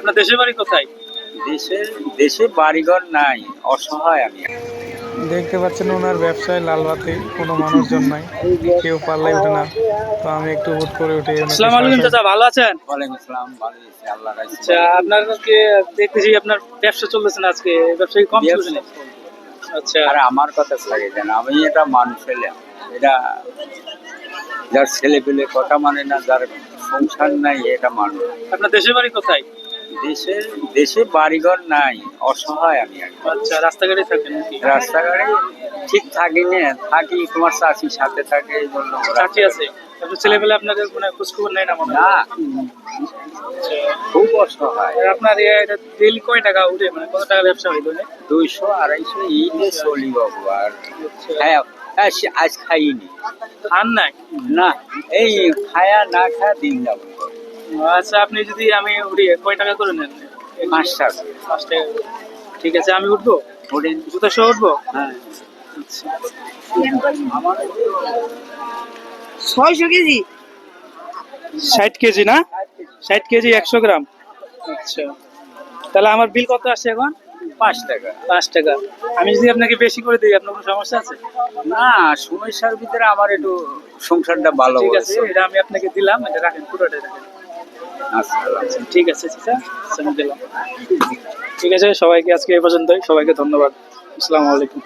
আপনার দেশের বাড়ি কোথায়? দেশে দেশে বাড়িঘর নাই অসহায় আমি। দেখতে পাচ্ছেন ওনার ব্যবসায় লালবাতি কোনো মানুষজন নাই কেউ পাল্লাই ওঠে না। তো আমি একটু হুট করে উঠে আসসালামু আলাইকুম চাচা ভালো আছেন? ওয়ালাইকুম আসসালাম ভালো আছি আল্লাহ রাখছে। আচ্ছা আপনার আজকে দেখতেছি আপনার ব্যবসা চলতেছে না আজকে ব্যবসা কম চলছে না? আচ্ছা। আর আমার কথা লাগে আমি এটা মানুষ হলাম এটা যার ছেলে পেলে কথা মানে না যার সংসার নাই এটা মানুষ। আপনার দেশের বাড়ি কোথায়? দেশে দেশে বাড়িঘর নাই অসহায় আমি আচ্ছা রাস্তাঘাটে থাকেন রাস্তাঘাটে ঠিক থাকি না থাকি তোমার চাষির সাথে থাকে এই জন্য ওরা- আছে? ছেলেবেলা আপনাদের মানে খোঁজখবর নেয় না মনে না। আচ্ছা। খুব অসহায়। আপনার ডেলি কয় টাকা উঠে? মানে কত টাকা ব্যবসা হয় দুইশো আড়াইশো এই নিয়ে চলি বাবু আর খায়া হ্যাঁ, সে আজ খাইনি। খান নাই? না এই খায়া না খায়া দিন যাব। আচ্ছা আপনি যদি আমি উঠি কয় টাকা করে নেন? পাঁচ টাকা পাঁচ টাকা ঠিক আছে আমি উঠবো? ওরে জুতা সহ উঠবো? হ্যাঁ। ছয়শো কেজি? ষাট কেজি না? ষাট কেজি একশো গ্রাম। আচ্ছা। তাহলে আমার বিল কত আসছে এখন? পাঁচ টাকা। পাঁচ টাকা। আমি যদি আপনাকে বেশি করে দিই আপনার কোনো সমস্যা আছে? না সমস্যার ভিতরে আমার একটু সংসারটা ভালো ঠিক আছে এটা আমি আপনাকে দিলাম এটা রাখেন পুরোটাই রাখেন। আচ্ছা। ঠিক আছে আচ্ছা, আমি দিলাম ঠিক আছে সবাইকে আজকে এই পর্যন্তই। সবাইকে ধন্যবাদ। আসসালামু আলাইকুম।